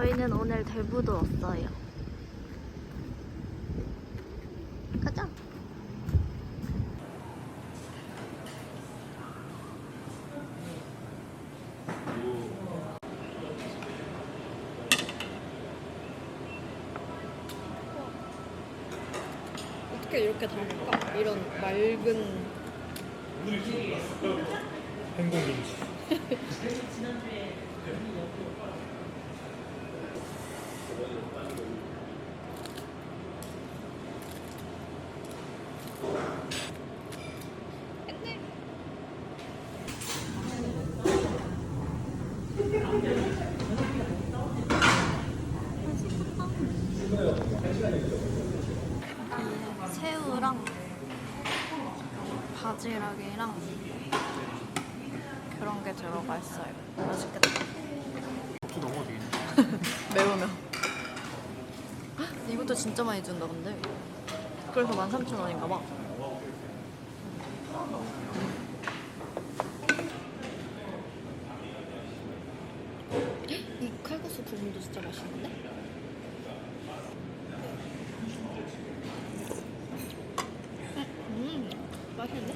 저희는 오늘 대부도 왔어요. 가자. 어떻게 이렇게 다를까? 이런 맑은 행복인지 새우랑 바지락이랑 그런 게 들어가 있어요. 맛있겠다. 또 넘어도 되겠네 매우면. 이것도 진짜 많이 준다 근데. 그래서 13,000원인가 봐. 이 칼국수 국물도 진짜 맛있는데? 음, 맛있는데?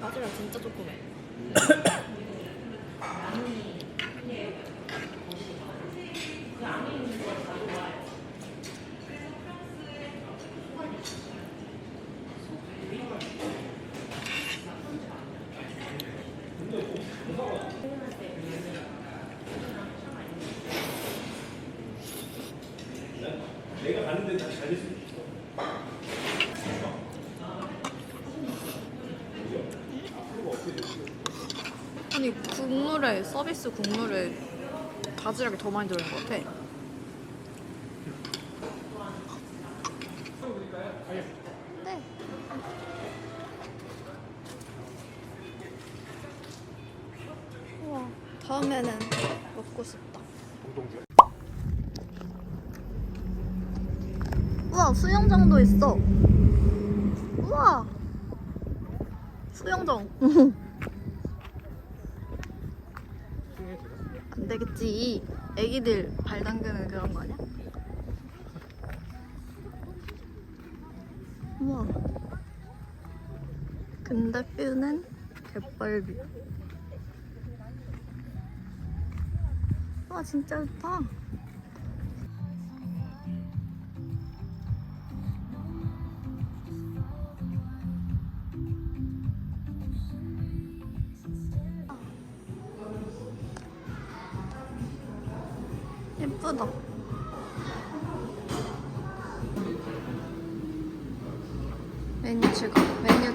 바지락 진짜 조그매. 아니 국물에 서비스 국물에 바지락이 더 많이 들어있는 것 같아. 네. 우와 다음에는 먹고 싶다. 동동주 우와 수영장도 있어. 우와 수영장. 안 되겠지. 애기들 발 담그는 그런 거 아니야? 우와. 근데 뷰는 갯벌뷰. 와 진짜 좋다. 메뉴 추가, 메뉴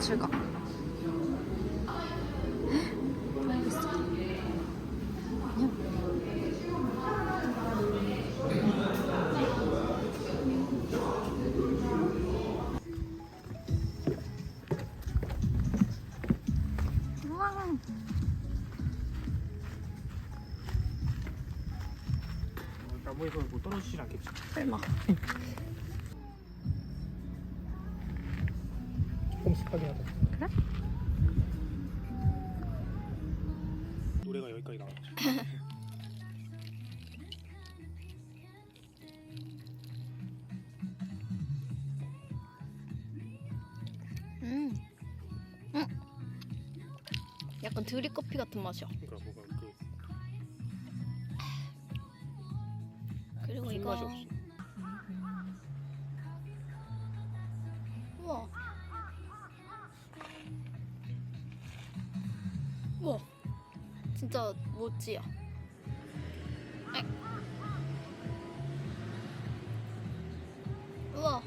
나무에서 뭐 떨어지진 않겠지 설마. 하다 그래? 노래가 여기까지 나왔지 음. 음. 약간 드립 커피 같은 맛이야. 그러니까 뭔가 그 그리고 이거 맛이 없어 아이. 우와.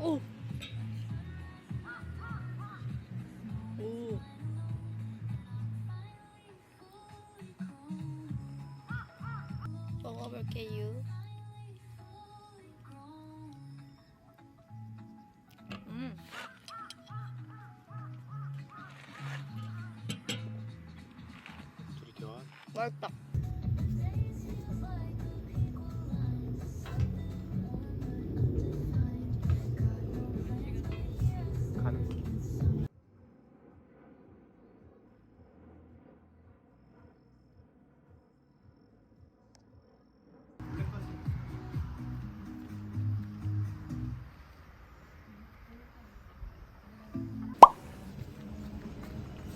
오. 오. 맛있다. 가는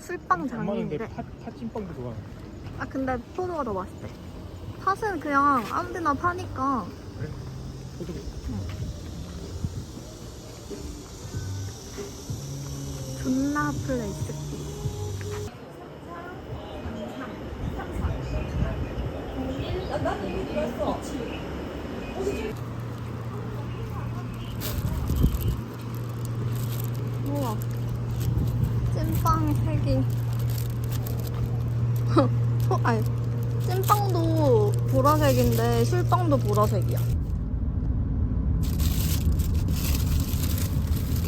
술빵 장인데. 팥, 팥찐빵도 좋아하는 아 근데 포도가 더 맛있대. 팥은 그냥 아무데나 파니까. 포도 존나 플레이스. 우와. 찐빵 세 개. 어, 아니. 찐빵도 보라색인데 술빵도 보라색이야.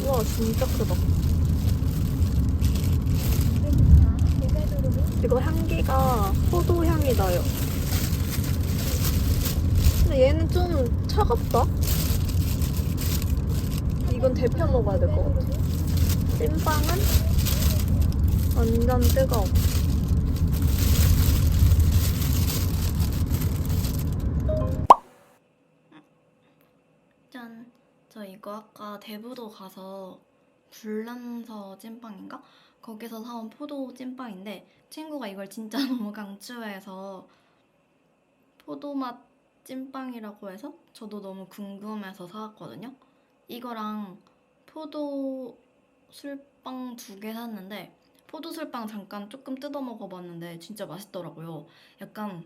우와, 진짜 크다. 이거 향기가 포도 향이 나요. 근데 얘는 좀 차갑다. 이건 데펴 먹어야 될 것 같아. 찐빵은 완전 뜨거워. 저 이거 아까 대부도 가서 불란서 찐빵인가? 거기서 사온 포도 찐빵인데 친구가 이걸 진짜 너무 강추해서 포도맛 찐빵이라고 해서 저도 너무 궁금해서 사왔거든요. 이거랑 포도 술빵 두 개 샀는데 포도 술빵 잠깐 조금 뜯어 먹어봤는데 진짜 맛있더라고요. 약간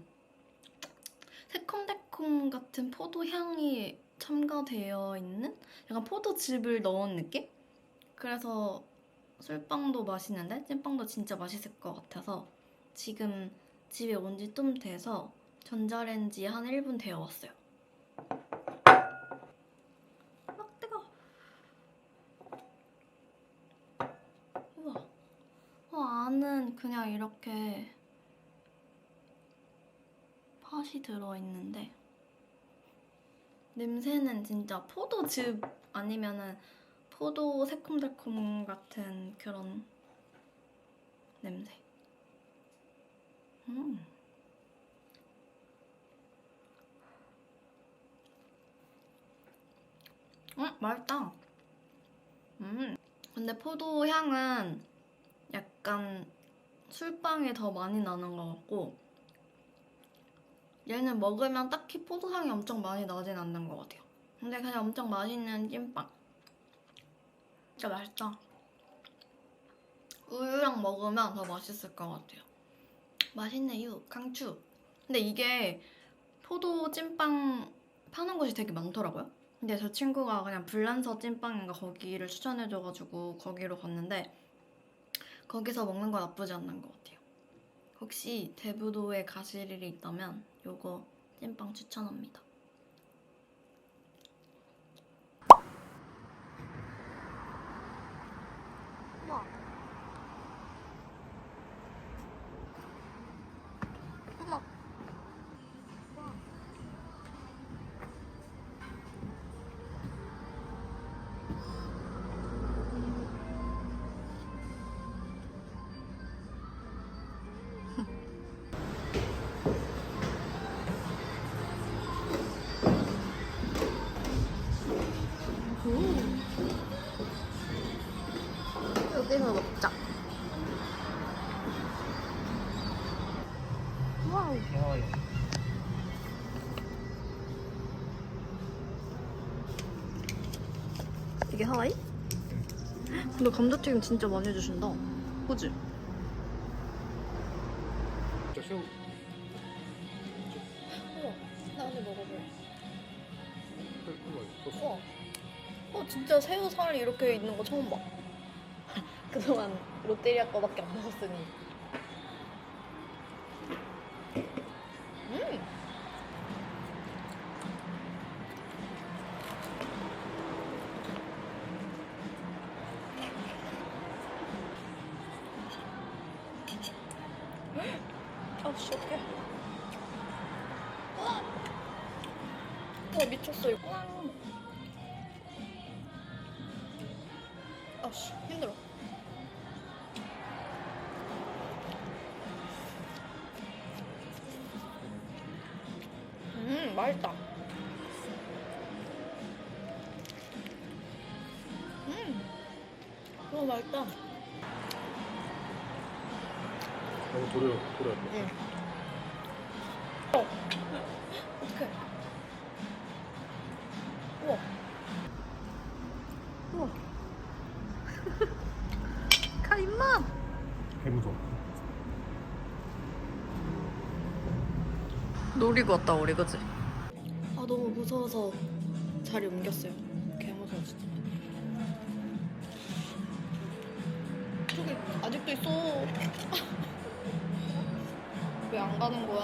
새콤달콤 같은 포도 향이 첨가되어 있는 약간 포도즙을 넣은 느낌? 그래서 술빵도 맛있는데 찐빵도 진짜 맛있을 것 같아서 지금 집에 온 지 좀 돼서 전자레인지 한 1분 데워 왔어요. 막 뜨거. 우와. 어, 안은 그냥 이렇게 팥이 들어있는데 냄새는 진짜 포도즙 아니면은 포도 새콤달콤 같은 그런 냄새. 음. 음, 맛있다. 음. 근데 포도 향은 약간 술빵이 더 많이 나는 것 같고 얘는 먹으면 딱히 포도향이 엄청 많이 나진 않는 것 같아요. 근데 그냥 엄청 맛있는 찐빵. 진짜 맛있다. 우유랑 먹으면 더 맛있을 것 같아요. 맛있네요. 강추. 근데 이게 포도 찐빵 파는 곳이 되게 많더라고요. 근데 저 친구가 그냥 불란서 찐빵인가 거기를 추천해줘가지고 거기로 갔는데 거기서 먹는 건 나쁘지 않는 것 같아요. 혹시 대부도에 가실 일이 있다면 요거 찐빵 추천합니다. 하와이? 근데 감자튀김 진짜 많이 해주신다. 그지? 저 새우 우와, 나 한번 먹어볼래. 우와. 어, 진짜 새우살이 이렇게 있는 거 처음 봐. 그동안 롯데리아 거밖에 안 먹었으니. 미쳤어, 이거. 아씨, 힘들어. 음, 맛있다. 음, 너무 맛있다. 아니 도려 도려. 응. 어. 어떡해. 우와. 우와. 가, 임마! 개무서. 노리고 왔다, 우리, 그치? 아, 너무 무서워서 자리 옮겼어요. 개 무서워, 진짜. 저기 아직도 있어. 왜 안 가는 거야?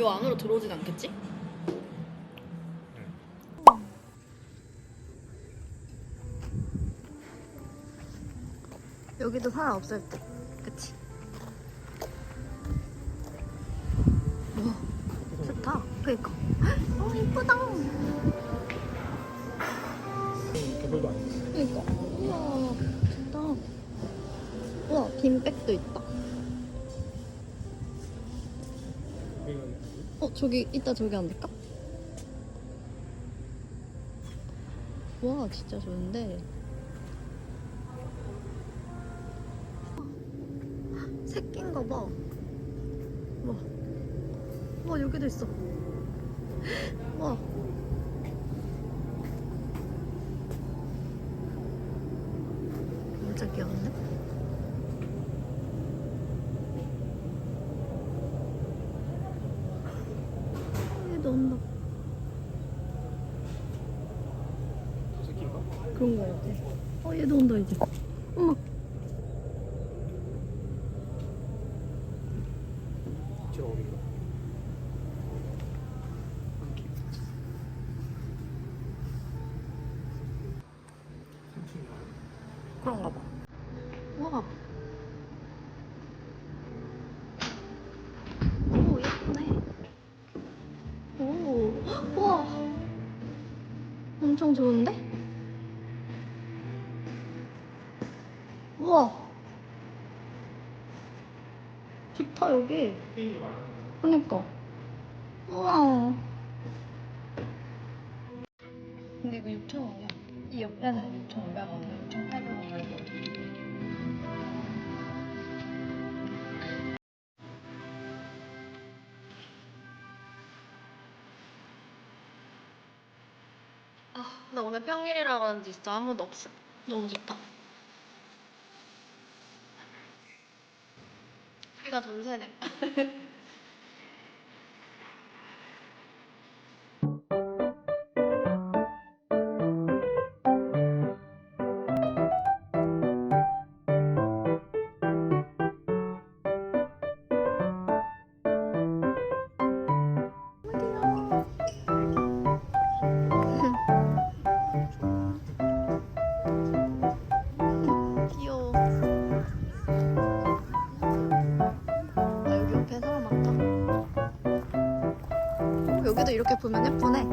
요 안으로 들어오진 않겠지? 여기도 사람 없을 때, 그치? 그니까. 어, 이쁘다. 개별도 아니지. 그니까. 우와, 좋다. 우와, 긴 백도 있다. 어, 저기, 이따 저기 앉을까? 와, 진짜 좋은데. 새끼인 거 봐. 와. 와, 여기도 있어. 와. 진짜 귀여운데? 어, 얘도 온다. 저 새끼인가? 그런 거 같아. 어, 얘도 온다, 이제. 어머. 제가 어딘가? 그런가 봐. 와. 오, 예쁘네. 오, 와. 엄청 좋은데? 우와. 좋다, 여기. 그니까. 우와. 근데 이거 6,000원이야. 이 옆에는 6,500원, 6,800원. 아, 나 오늘 평일이라 그런지 진짜 아무도 없어. 너무 좋다. 해가 전세네. 여기도 이렇게 보면 예쁘네.